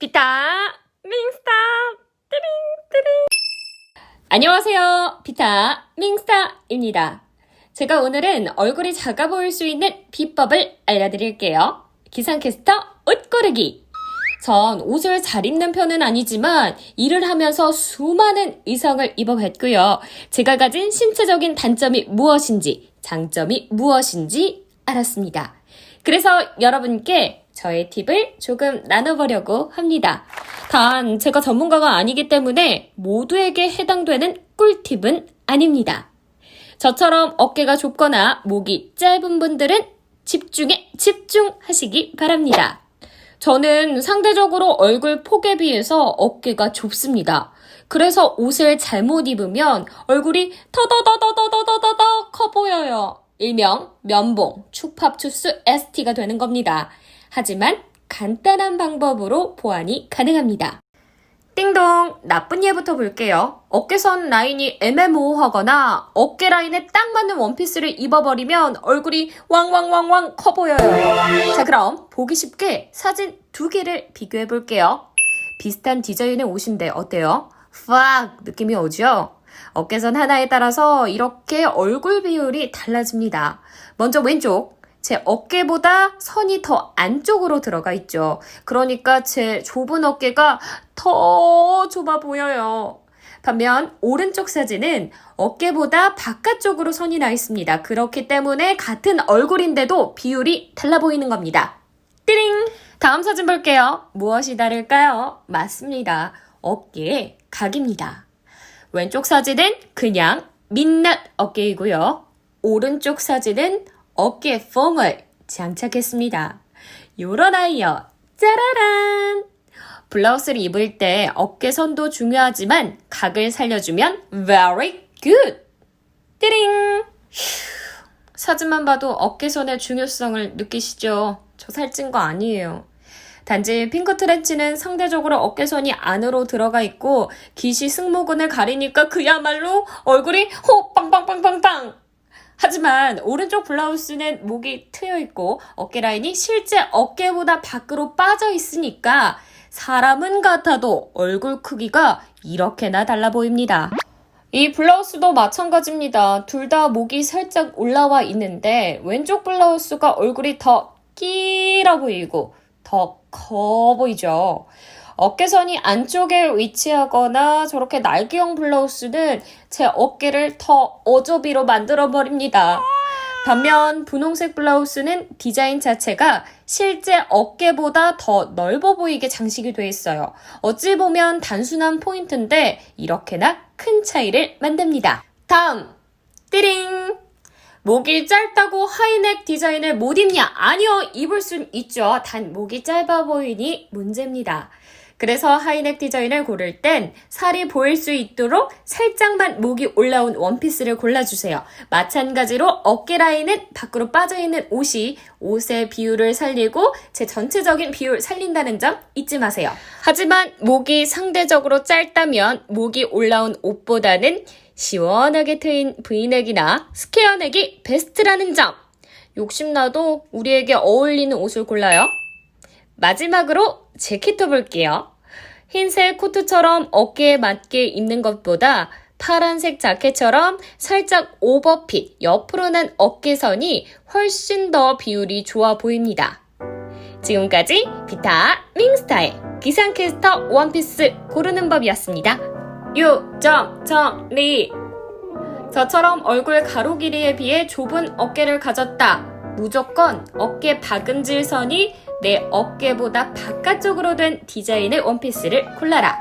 비타 밍스타 띠링 띠링. 안녕하세요. 비타 밍스타입니다. 제가 오늘은 얼굴이 작아 보일 수 있는 비법을 알려드릴게요. 기상캐스터 옷 고르기. 전 옷을 잘 입는 편은 아니지만 일을 하면서 수많은 의상을 입어봤고요. 제가 가진 신체적인 단점이 무엇인지, 장점이 무엇인지 알았습니다. 그래서 여러분께 저의 팁을 조금 나눠보려고 합니다. 단, 제가 전문가가 아니기 때문에 모두에게 해당되는 꿀팁은 아닙니다. 저처럼 어깨가 좁거나 목이 짧은 분들은 집중에 집중하시기 바랍니다. 저는 상대적으로 얼굴 폭에 비해서 어깨가 좁습니다. 그래서 옷을 잘못 입으면 얼굴이 터더더더더더더더 커 보여요. 일명 면봉, 추팝추스 ST가 되는 겁니다. 하지만 간단한 방법으로 보완이 가능합니다. 띵동! 나쁜 예부터 볼게요. 어깨선 라인이 애매모호하거나 어깨 라인에 딱 맞는 원피스를 입어버리면 얼굴이 왕왕왕왕 커 보여요. 자, 그럼 보기 쉽게 사진 두 개를 비교해 볼게요. 비슷한 디자인의 옷인데 어때요? 팍! 느낌이 오죠? 어깨선 하나에 따라서 이렇게 얼굴 비율이 달라집니다. 먼저 왼쪽. 제 어깨보다 선이 더 안쪽으로 들어가 있죠. 그러니까 제 좁은 어깨가 더 좁아 보여요. 반면 오른쪽 사진은 어깨보다 바깥쪽으로 선이 나 있습니다. 그렇기 때문에 같은 얼굴인데도 비율이 달라 보이는 겁니다. 띠링! 다음 사진 볼게요. 무엇이 다를까요? 맞습니다. 어깨의 각입니다. 왼쪽 사진은 그냥 민낯 어깨이고요. 오른쪽 사진은 어깨 뽕을 장착했습니다. 요런 아이요. 짜라란! 블라우스를 입을 때 어깨선도 중요하지만 각을 살려주면 very good! 띠링! 휴, 사진만 봐도 어깨선의 중요성을 느끼시죠? 저 살찐 거 아니에요. 단지 핑크 트렌치는 상대적으로 어깨선이 안으로 들어가 있고 기시 승모근을 가리니까 그야말로 얼굴이 호 빵빵빵빵빵 하지만 오른쪽 블라우스는 목이 트여 있고 어깨 라인이 실제 어깨보다 밖으로 빠져 있으니까 사람은 같아도 얼굴 크기가 이렇게나 달라 보입니다. 이 블라우스도 마찬가지입니다. 둘 다 목이 살짝 올라와 있는데 왼쪽 블라우스가 얼굴이 더 끼라 보이고 더 커 보이죠. 어깨선이 안쪽에 위치하거나 저렇게 날개형 블라우스는 제 어깨를 더 어저비로 만들어 버립니다. 반면 분홍색 블라우스는 디자인 자체가 실제 어깨보다 더 넓어 보이게 장식이 돼 있어요. 어찌 보면 단순한 포인트인데 이렇게나 큰 차이를 만듭니다. 다음, 띠링! 목이 짧다고 하이넥 디자인을 못 입냐? 아니요, 입을 순 있죠. 단 목이 짧아 보이니 문제입니다. 그래서 하이넥 디자인을 고를 땐 살이 보일 수 있도록 살짝만 목이 올라온 원피스를 골라주세요. 마찬가지로 어깨 라인은 밖으로 빠져있는 옷이 옷의 비율을 살리고 제 전체적인 비율 살린다는 점 잊지 마세요. 하지만 목이 상대적으로 짧다면 목이 올라온 옷보다는 시원하게 트인 브이넥이나 스퀘어넥이 베스트라는 점. 욕심나도 우리에게 어울리는 옷을 골라요. 마지막으로 재킷도 볼게요. 흰색 코트처럼 어깨에 맞게 입는 것보다 파란색 자켓처럼 살짝 오버핏, 옆으로 난 어깨선이 훨씬 더 비율이 좋아 보입니다. 지금까지 비타 밍스타의 기상캐스터 원피스 고르는 법이었습니다. 유점 정리 저처럼 얼굴 가로 길이에 비해 좁은 어깨를 가졌다. 무조건 어깨 박음질 선이 내 어깨보다 바깥쪽으로 된 디자인의 원피스를 골라라.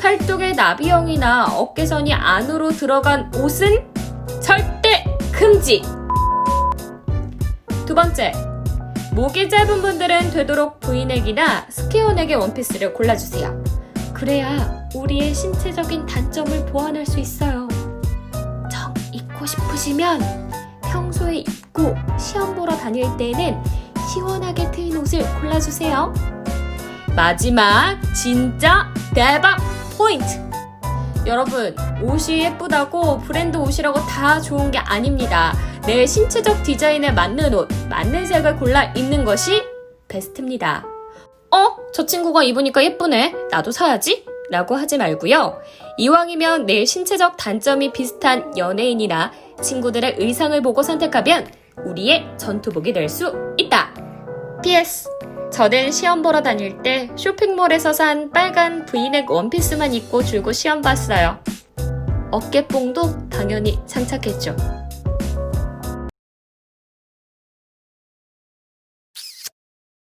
팔뚝의 나비형이나 어깨선이 안으로 들어간 옷은 절대 금지! 두 번째, 목이 짧은 분들은 되도록 브이넥이나 스퀘어넥의 원피스를 골라주세요. 그래야 우리의 신체적인 단점을 보완할 수 있어요. 정 입고 싶으시면 평소에 입고 시험 보러 다닐 때는 시원하게 트인 옷을 골라주세요. 마지막 진짜 대박 포인트! 여러분, 옷이 예쁘다고 브랜드 옷이라고 다 좋은 게 아닙니다. 내 신체적 디자인에 맞는 옷, 맞는 색을 골라 입는 것이 베스트입니다. 어? 저 친구가 입으니까 예쁘네. 나도 사야지? 라고 하지 말고요. 이왕이면 내 신체적 단점이 비슷한 연예인이나 친구들의 의상을 보고 선택하면 우리의 전투복이 될 수 있다. PS. 저는 시험 보러 다닐 때 쇼핑몰에서 산 빨간 브이넥 원피스만 입고 줄고 시험 봤어요. 어깨뽕도 당연히 장착했죠.